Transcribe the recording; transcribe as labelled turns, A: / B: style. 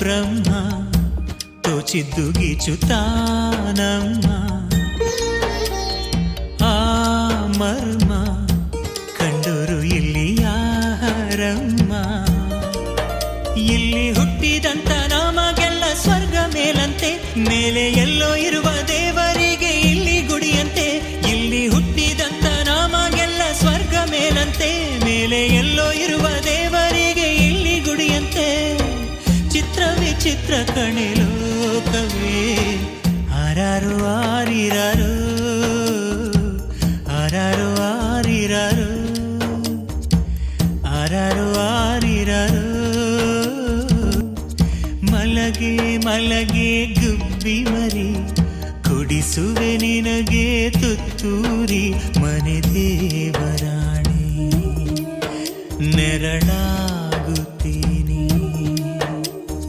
A: ಬ್ರಹ್ಮ, ತೋಚಿದ್ದು ಗೀಚುತ್ತಾನಮ್ಮ ಆ ಮರ್ಮ ಕಂಡೂರು ಇಲ್ಲಿ ಯಾರಮ್ಮ? ಇಲ್ಲಿ ಹುಟ್ಟಿದಂತ ನಮಗೆಲ್ಲ ಸ್ವರ್ಗ ಮೇಲಂತೆ, ಮೇಲೆ ಎಲ್ಲೋ ಇರುವ ದೇವರಿಗೆ ಇಲ್ಲಿ ಗುಡಿಯಂತೆ. ಇಲ್ಲಿ ಹುಟ್ಟಿದಂತ ನಮಗೆಲ್ಲ ಸ್ವರ್ಗ ಮೇಲಂತೆ, ಮೇಲೆ ಎಲ್ಲೋ ಇರುವ ವಿಚಿತ್ರ ಕಣೆ ಲೋಕವೇ? ಆರಾರು ಆರಿರಾರು ಆರಾರು ಆರಿರಾರು ಆರಾರು ಆರಿರಾರು ಮಲಗೆ ಮಲಗೆ ಗುಬ್ಬಿ ಮರಿ, ಕುಡಿಸುವೆ ನಿನಗೆ ತುತ್ತೂರಿ, ಮನೆ ದೇವರಾಣಿ ನೆರಳಾಗಿ